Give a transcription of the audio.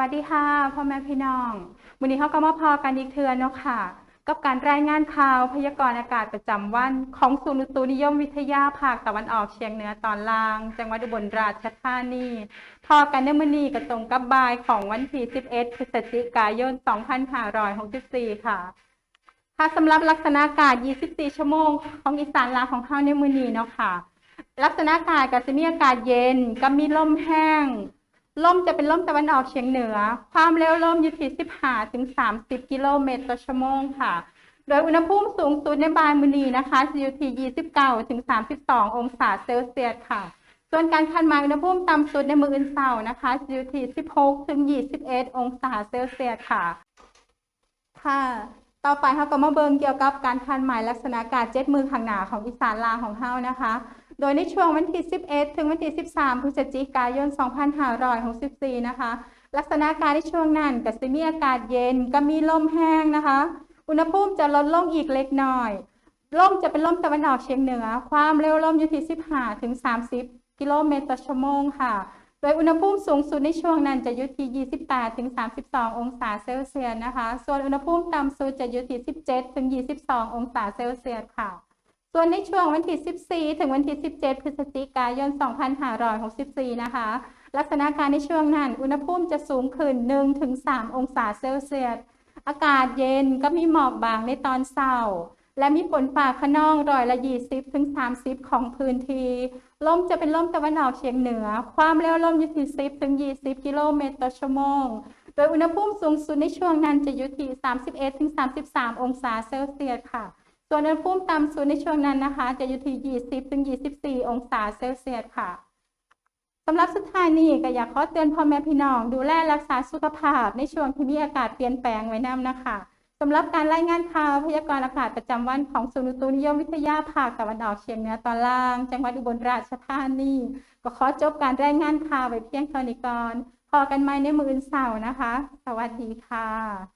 วัสดีค่ะพ่อแม่พี่น้องวันนี้เขาก็มาพอกันอีกเทือนเนาะค่ะ กับการรายงานข่าวพยากรณ์อากาศประจำวัน ของศูนย์อุตุนิยมวิทยาภาคตะวันออกเฉียงเหนือตอนล่าง จังหวัดอุบลราชธานีพอกันในมื้อนี้ก็ตรงกับบ่ายของวันที่ 11 พฤศจิกายน 2564 ค่ะค่ะสำหรับลักษณะอากาศ 24 ชั่วโมง ของอีสานลาของเฮาในมื้อนี้เนาะค่ะ ลักษณะอากาศก็จะมีอากาศเย็นกับมีลมแห้ง ลมจะเป็นลมตะวันออกเฉียงเหนือ ความเร็วลมอยู่ที่15ถึง 30 กิโลเมตรต่อชั่วโมงค่ะ โดยอุณหภูมิสูงสุดในบ่ายมือนีนะคะจะอยู่ที่29ถึง32 องศาเซลเซียสค่ะ ส่วนการคาดหมายอุณหภูมิต่ำสุดในมืออื่นเสาร์นะคะจะอยู่ที่16ถึง21 องศาเซลเซียสค่ะ ค่ะ ต่อไปเราก็มาเบิ่งเกี่ยวกับการคาดหมายลักษณะอากาศเจ็ดมือข้างหน้าของอีสานลาของเฮานะคะ โดยในช่วงวันที่ 11 ถึงวันที่ 13 พฤศจิกายน 2564 นะคะ ลักษณะกาศในช่วงนั้นก็จะมีอากาศเย็นก็มีลมแห้งนะคะ อุณหภูมิจะลดลงอีกเล็กน้อย ลมจะเป็นลมตะวันออกเฉียงเหนือ ความเร็วลมอยู่ที่ 15 ถึง 30 กิโลเมตรต่อชั่วโมงค่ะ โดยอุณหภูมิสูงสุดในช่วงนั้นจะอยู่ที่ 28 ถึง 32 องศาเซลเซียสนะคะ ส่วนอุณหภูมิต่ำสุดจะอยู่ที่ 17 ถึง 22 องศาเซลเซียสค่ะ ส่วนในช่วงวันที่ 14 ถึงวันที่ 17 พฤศจิกายน 2564 นะคะ ลักษณะการในช่วงนั้น อุณหภูมิจะสูงขึ้น1ถึง3องศาเซลเซียส อากาศเย็นก็มีหมอกบางในตอนเช้าและมีฝนฟ้าขนองร้อยละ 20 ถึง 30 ของพื้นที่ ลมจะเป็นลมตะวันออกเฉียงเหนือ ความเร็วลมอยู่ที่ 10 ถึง 20 กิโลเมตรต่อชั่วโมง โดยอุณหภูมิสูงสุดในช่วงนั้นจะอยู่ที่ 31 ถึง 33 องศาเซลเซียสค่ะ ส่วนอุณหภูมิต่ำสุดในช่วงนั้นนะคะ จะอยู่ที่ 20 ถึง 24 องศาเซลเซียสค่ะสำหรับสุดท้ายนี้ก็อยากขอเตือนพ่อแม่พี่น้องดูแลรักษาสุขภาพในช่วงที่มีอากาศเปลี่ยนแปลงไว้นำนะคะสำหรับการรายงานข่าวพยากรณ์อากาศประจำวันของศูนย์อุตุนิยมวิทยาภาคตะวันออกเฉียงเหนือตอนล่าง จังหวัดอุบลราชธานีก็ขอจบการรายงานข่าวไว้เพียงเท่านี้ก่อนพอกันใหมในมืออื่นเสาร์นะคะ สวัสดีค่ะ